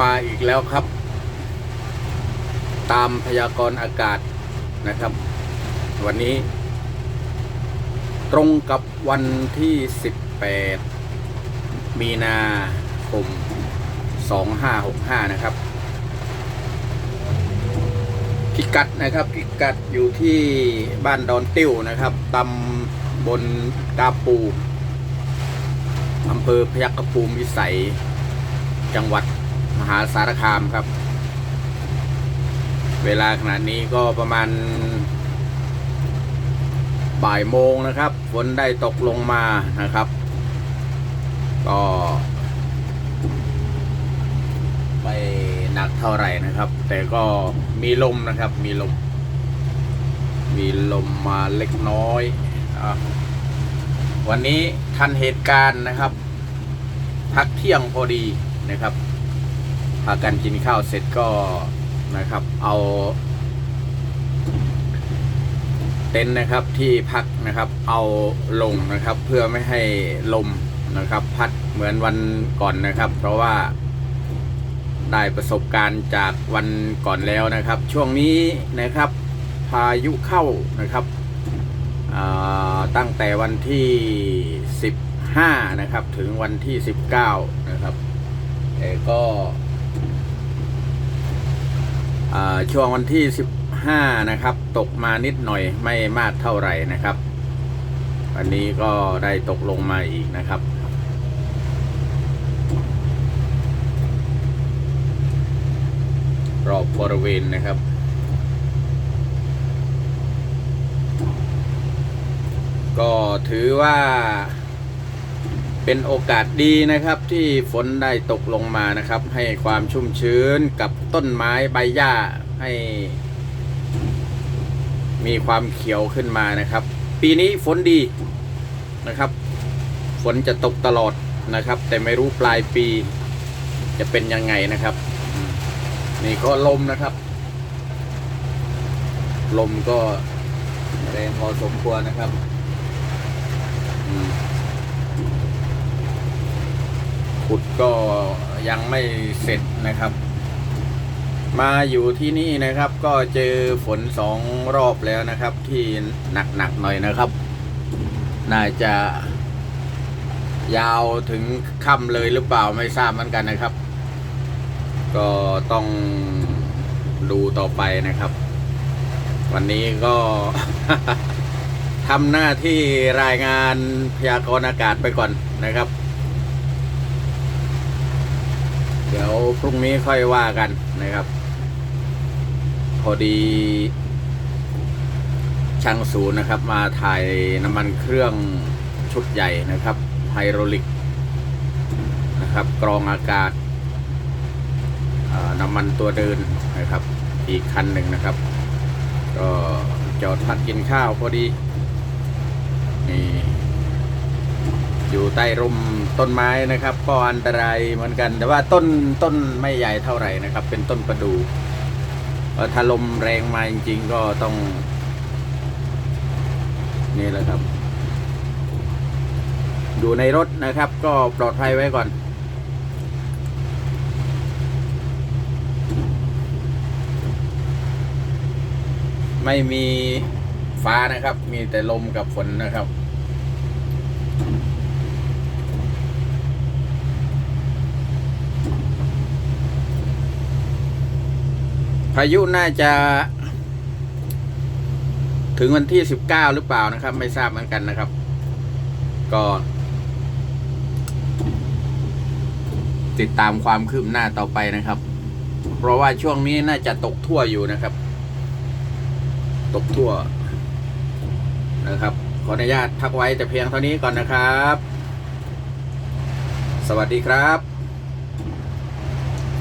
มาอีกแล้วครับ ตามพยากรณ์อากาศนะครับ วันนี้ ตรงกับวันที่ 18 มีนาคม 2565 นะครับ พิกัดนะครับ พิกัดอยู่ที่บ้านดอนติ้วนะครับตำบลกาปูอำเภอพยัคฆภูมิวิสัย จังหวัด มหาสารคามครับ เวลาขณะนี้ก็ประมาณบ่ายโมงนะครับ ฝนได้ตกลงมานะครับ ก็ไม่หนักเท่าไหร่นะครับ แต่ก็มีลมนะครับ มีลม มีลมมาเล็กน้อยอวันนี้ทันเหตุการณ์นะครับ พักเที่ยงพอดีนะครับ พากันกินข้าวเสร็จก็นะครับเอาเต็นท์นะครับที่พักนะครับเอาลงนะครับเพื่อไม่ให้ลมนะครับพัดเหมือนวันก่อนนะครับ เพราะว่าได้ประสบการณ์จากวันก่อนแล้วนะครับ ช่วงนี้นะครับพายุเข้านะครับตั้งแต่วันที่ 15 นะครับถึงวันที่ 19 นะครับก็ ช่วงวันที่ 15 นะครับ ตกมานิดหน่อยไม่มากเท่าไหร่นะครับ วันนี้ก็ได้ตกลงมาอีกนะครับรอบบริเวณนะครับ ก็ถือว่า เป็นโอกาสดีนะครับที่ฝนได้ตกลงมานะครับ ให้ความชุ่มชื้นกับต้นไม้ใบหญ้าให้ มีความเขียวขึ้นมานะครับ ปีนี้ฝนดีนะครับ ฝนจะตกตลอดนะครับ แต่ไม่รู้ปลายปีจะเป็นยังไงนะครับ นี่ก็ลมนะครับ ลมก็แรงพอสมควรนะครับ ขุดก็ยังไม่เสร็จนะครับ มาอยู่ที่นี่นะครับ ก็เจอฝนสองรอบแล้วนะครับ ที่หนักๆหน่อยนะครับ น่าจะยาวถึงค่ำเลยหรือเปล่าไม่ทราบเหมือนกันนะครับ ก็ต้องดูต่อไปนะครับ วันนี้ก็ทำหน้าที่รายงานพยากรณ์อากาศไปก่อนนะครับ เดี๋ยวพรุ่งนี้ค่อยว่ากันนะครับ พอดีช่างศูนย์นะครับ มาถ่ายน้ำมันเครื่องชุดใหญ่นะครับ ไฮโดรลิกนะครับ กรองอากาศน้ำมันตัวเดินนะครับ อีกคันหนึ่งนะครับ ก็จอดพักกินข้าวพอดีนี่ อยู่ใต้ร่มต้นไม้นะครับ ก็อันตรายเหมือนกัน แต่ว่าต้นต้นไม่ใหญ่เท่าไหร่นะครับ เป็นต้นประดู่เอ่อถ้าลมแรงมาจริง ๆ ก็ต้อง นี่แหละครับ อยู่ในรถนะครับ ก็ปลอดภัยไว้ก่อนไม่มีฟ้านะครับ มีแต่ลมกับฝนนะครับ พายุน่าจะ ถึงวันที่สิบเก้าหรือเปล่านะครับ ไม่ทราบเหมือนกันนะครับ ก็ติดตามความคืบหน้าต่อไปนะครับ เพราะว่าช่วงนี้น่าจะตกทั่วอยู่นะครับ ตกทั่วนะครับ ขออนุญาตพักไว้แต่เพียงเท่านี้ก่อนนะครับ สวัสดีครับ